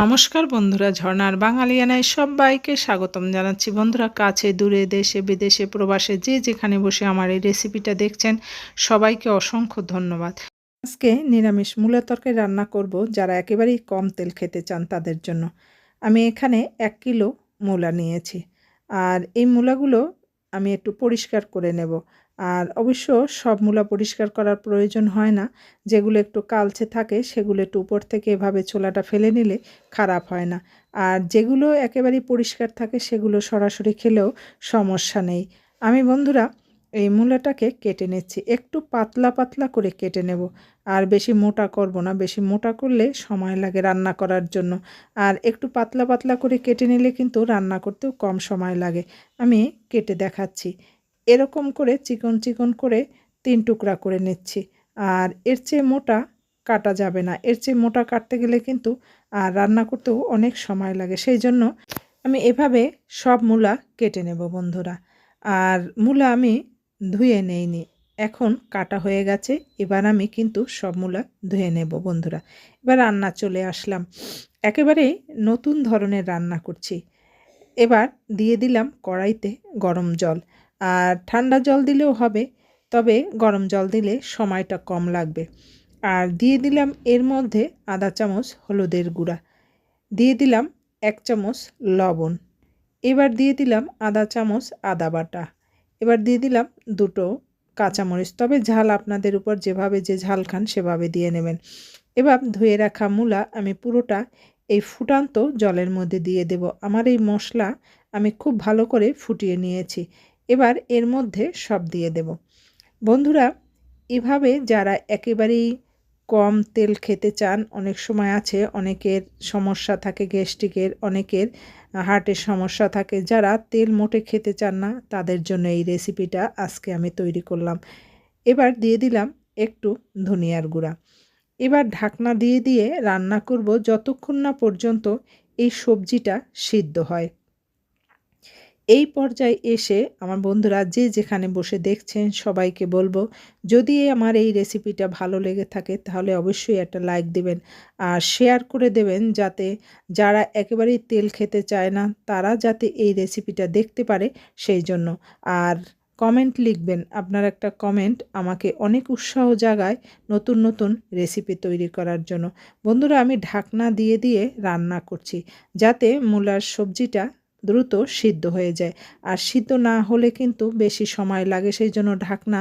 নমস্কার বন্ধুরা, ঝর্ণার বাঙালিয়ানায় সবাইকে স্বাগতম জানাচ্ছি। বন্ধুরা, কাছে, দূরে, দেশে, বিদেশে, প্রবাসে যে যেখানে বসে আমার এই রেসিপিটা দেখছেন, সবাইকে অসংখ্য ধন্যবাদ। আজকে নিরামিষ মূলা তরকারি রান্না করব, যারা একেবারেই কম তেল খেতে চান তাদের জন্য। আমি এখানে এক কিলো মূলা নিয়েছি, আর এই মূলাগুলো আমি একটু পরিষ্কার করে নেব। আর অবশ্য সব মূলা পরিষ্কার করার প্রয়োজন হয় না। যেগুলো একটু কালচে থাকে, সেগুলো একটু উপর থেকে এভাবে ছোলাটা ফেলে নিলে খারাপ হয় না। আর যেগুলো একেবারে পরিষ্কার থাকে, সেগুলো সরাসরি খেলেও সমস্যা নেই। আমি বন্ধুরা, এই মূলাটাকে কেটে নিচ্ছি। একটু পাতলা পাতলা করে কেটে নেব। আর বেশি মোটা করব না। বেশি মোটা করলে সময় লাগে রান্না করার জন্য। আর একটু পাতলা পাতলা করে কেটে নিলে কিন্তু রান্না করতেও কম সময় লাগে। আমি কেটে দেখাচ্ছি। এরকম করে চিকন চিকন করে তিন টুকরা করে নিচ্ছি। আর এর চেয়ে মোটা কাটা যাবে না। এর চেয়ে মোটা কাটতে গেলে কিন্তু আর রান্না করতেও অনেক সময় লাগে। সেই জন্য আমি এভাবে সব মূলা কেটে নেব বন্ধুরা। আর মূলা আমি ধুয়ে নেইনি। এখন কাটা হয়ে গেছে। এবার আমি কিন্তু সব মূলা ধুয়ে নেব বন্ধুরা। এবার রান্না চলে আসলাম। একেবারেই নতুন ধরনের রান্না করছি। এবার দিয়ে দিলাম কড়াইতে গরম জল। আর ঠান্ডা জল দিলেও হবে, তবে গরম জল দিলে সময়টা কম লাগবে। আর দিয়ে দিলাম এর মধ্যে আধা চামচ হলুদের গুঁড়া। দিয়ে দিলাম এক চামচ লবণ। এবার দিয়ে দিলাম আধা চামচ আদা বাটা। এবার দিয়ে দিলাম দুটো কাঁচামরিচ। তবে ঝাল আপনাদের উপর যেভাবে যে ঝাল খান সেভাবে দিয়ে নেবেন। এবার ধুয়ে রাখা মূলা আমি পুরোটা এই ফুটান্ত জলের মধ্যে দিয়ে দেব। আমার এই মশলা আমি খুব ভালো করে ফুটিয়ে নিয়েছি। এবার এর মধ্যে সব দিয়ে দেব। বন্ধুরা, এভাবে যারা একেবারেই কম তেল খেতে চান, অনেক সময় আছে, অনেকের সমস্যা থাকে গ্যাস্ট্রিকের, অনেকের হার্টের সমস্যা থাকে, যারা তেল মোটে খেতে চান না, তাদের জন্য এই রেসিপিটা আজকে আমি তৈরি করলাম। এবার দিয়ে দিলাম একটু ধনিয়ার গুঁড়া। এবার ঢাকনা দিয়ে দিয়ে রান্না করব যতক্ষণ না পর্যন্ত এই সবজিটা সিদ্ধ হয়। এই পর্যায়ে এসে আমার বন্ধুরা যে যেখানে বসে দেখছেন সবাইকে বলব, যদি আমার এই রেসিপিটা ভালো লেগে থাকে তাহলে অবশ্যই একটা লাইক দেবেন আর শেয়ার করে দেবেন যাতে যারা একেবারেই তেল খেতে চায় না তারা যাতে এই রেসিপিটা দেখতে পারে সেই জন্য। আর কমেন্ট লিখবেন, আপনার একটা কমেন্ট আমাকে অনেক উৎসাহ জাগায় নতুন নতুন রেসিপি তৈরি করার জন্য। বন্ধুরা, আমি ঢাকনা দিয়ে দিয়ে রান্না করছি যাতে মূলার সবজিটা দ্রুত সিদ্ধ হয়ে যায়। আর সিদ্ধ না হলে কিন্তু বেশি সময় লাগে সেই জন্য ঢাকনা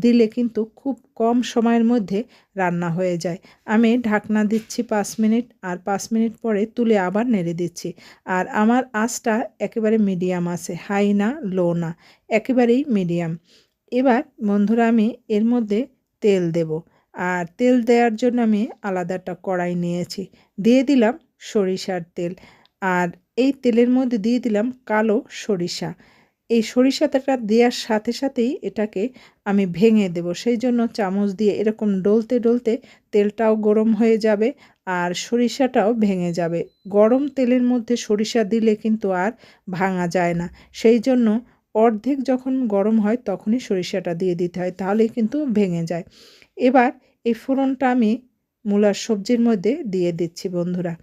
দিলে কিন্তু খুব কম সময়ের মধ্যে রান্না হয়ে যায়। আমি ঢাকনা দিচ্ছি পাঁচ মিনিট, আর পাঁচ মিনিট পরে তুলে আবার নেড়ে দিচ্ছি। আর আমার আঁচটা একেবারে মিডিয়াম আছে, হাই না, লো না, একেবারেই মিডিয়াম। এবার বন্ধুরা, আমি এর মধ্যে তেল দেব। আর তেল দেওয়ার জন্য আমি আলাদা একটা কড়াই নিয়েছি। দিয়ে দিলাম সরিষার তেল। আর এই তেলের মধ্যে দিয়ে দিলাম কালো সরিষা। এই সরিষাটা দেওয়ার সাথে সাথেই এটাকে আমি ভেঙে দেব। সেই জন্য চামচ দিয়ে এরকম ডলতে ডলতে তেলটাও গরম হয়ে যাবে আর সরিষাটাও ভেঙে যাবে। গরম তেলের মধ্যে সরিষা দিলে কিন্তু আর ভাঙা যায় না। সেই জন্য অর্ধেক যখন গরম হয় তখনই সরিষাটা দিয়ে দিতে হয় তাহলেই কিন্তু ভেঙে যায়। এবার এই ফোড়নটা আমি মূলার সবজির মধ্যে দিয়ে দিচ্ছি বন্ধুরা।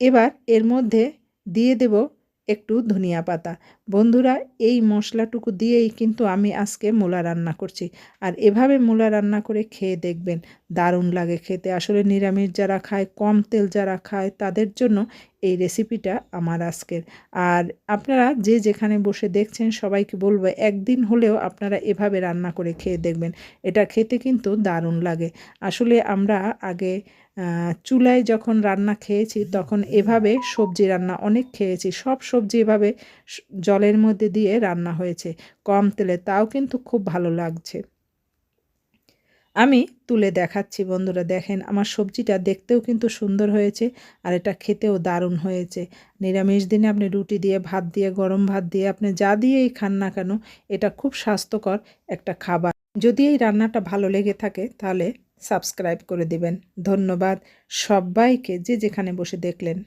এবার এর মধ্যে দিয়ে দেব একটু ধনিয়া পাতা। বন্ধুরা, এই মশলাটুকু দিয়েই কিন্তু আমি আজকে মূলা রান্না করছি। আর এভাবে মূলা রান্না করে খেয়ে দেখবেন, দারুণ লাগে খেতে। আসলে নিরামিষ যারা খায়, কম তেল যারা খায়, তাদের জন্য এই রেসিপিটা আমার আজকের। আর আপনারা যে যেখানে বসে দেখছেন, সবাইকে বলব একদিন হলেও আপনারা এভাবে রান্না করে খেয়ে দেখবেন। এটা খেতে কিন্তু দারুণ লাগে। আসলে আমরা আগে চুলায় যখন রান্না খেয়েছি, তখন এভাবে সবজি রান্না অনেক খেয়েছি। সব সবজি এভাবে জলের মধ্যে দিয়ে রান্না হয়েছে। কম তেলে, তাও কিন্তু খুব ভালো লাগছে। আমি তুলে দেখাচ্ছি বন্ধুরা, দেখেন আমার সবজিটা দেখতেও কিন্তু সুন্দর হয়েছে আর এটা খেতেও দারুণ হয়েছে। নিরামিষ দিনে আপনি রুটি দিয়ে, ভাত দিয়ে, গরম ভাত দিয়ে, আপনি যা দিয়েই খান না কেন, এটা খুব স্বাস্থ্যকর একটা খাবার। যদি এই রান্নাটা ভালো লেগে থাকে তাহলে সাবস্ক্রাইব করে দিবেন। ধন্যবাদ সবাইকে যে যেখানে বসে দেখলেন।